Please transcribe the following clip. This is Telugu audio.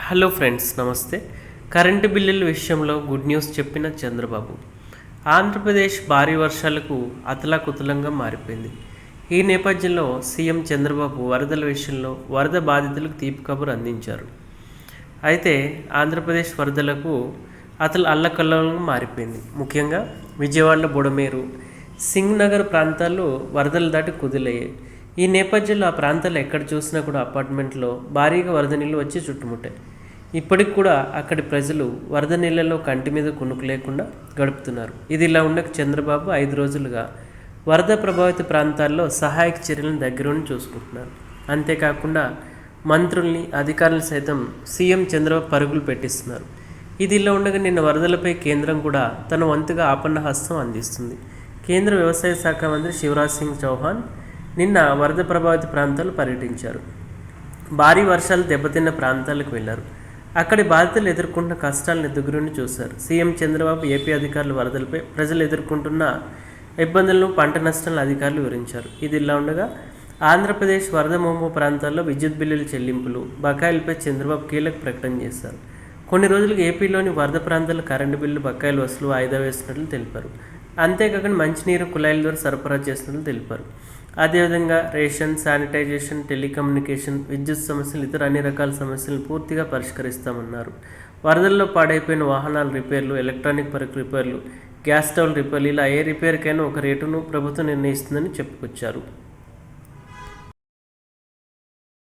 హలో ఫ్రెండ్స్ నమస్తే. కరెంటు బిల్లుల విషయంలో గుడ్ న్యూస్ చెప్పిన చంద్రబాబు. ఆంధ్రప్రదేశ్ భారీ వర్షాలకు అతలాకుతలంగా మారిపోయింది. ఈ నేపథ్యంలో సీఎం చంద్రబాబు వరదల విషయంలో వరద బాధితులకు తీపి కబురు అందించారు. అయితే ఆంధ్రప్రదేశ్ వరదలకు అతలు అల్లకల్లంగా మారిపోయింది. ముఖ్యంగా విజయవాడలో బుడమేరు సింగ్ నగర్ ప్రాంతాల్లో వరదలు దాటి కుదిలయ్యాయి. ఈ నేపథ్యంలో ఆ ప్రాంతాల్లో ఎక్కడ చూసినా కూడా అపార్ట్మెంట్లో భారీగా వరద నీళ్ళు వచ్చి చుట్టుముట్టాయి. ఇప్పటికి కూడా అక్కడి ప్రజలు వరద నీళ్ళలో కంటి మీద కునుకు లేకుండా గడుపుతున్నారు. ఇది ఇలా ఉండక చంద్రబాబు ఐదు రోజులుగా వరద ప్రభావిత ప్రాంతాల్లో సహాయక చర్యలను దగ్గరుండి చూసుకుంటున్నారు. అంతేకాకుండా మంత్రుల్ని అధికారులు సైతం సీఎం చంద్రబాబు పరుగులు పెట్టిస్తున్నారు. ఇది ఇలా ఉండగా నిన్న వరదలపై కేంద్రం కూడా తన వంతుగా ఆపన్న హస్తం అందిస్తుంది. కేంద్ర వ్యవసాయ శాఖ మంత్రి శివరాజ్ సింగ్ చౌహాన్ నిన్న వరద ప్రభావిత ప్రాంతాలు పర్యటించారు. భారీ వర్షాలు దెబ్బతిన్న ప్రాంతాలకు వెళ్ళారు. అక్కడి బాధితులు ఎదుర్కొంటున్న కష్టాలను దగ్గరుండి చూశారు. సీఎం చంద్రబాబు ఏపీ అధికారులు వరదలపై ప్రజలు ఎదుర్కొంటున్న ఇబ్బందులను పంట నష్టాలను అధికారులు వివరించారు. ఇది ఇలా ఉండగా ఆంధ్రప్రదేశ్ వరద ముంపు ప్రాంతాల్లో విద్యుత్ బిల్లుల చెల్లింపులు బకాయిలపై చంద్రబాబు కీలక ప్రకటన చేశారు. కొన్ని రోజులుగా ఏపీలోని వరద ప్రాంతాల్లో కరెంటు బిల్లు బకాయిలు వసూలు వాయిదా వేసినట్లు తెలిపారు. అంతేకాకుండా మంచినీరు కుళాయిల ద్వారా సరఫరా చేస్తున్నట్లు తెలిపారు. అదేవిధంగా రేషన్ శానిటైజేషన్ టెలికమ్యూనికేషన్ విద్యుత్ సమస్యలు ఇతర అన్ని రకాల సమస్యలను పూర్తిగా పరిష్కరిస్తామన్నారు. వరదల్లో పాడైపోయిన వాహనాల రిపేర్లు ఎలక్ట్రానిక్ పరికర రిపేర్లు గ్యాస్ స్టవ్ రిపేర్లు ఇలా ఏ రిపేర్కైనా ఒక రేటును ప్రభుత్వం నిర్ణయిస్తుందని చెప్పుకొచ్చారు.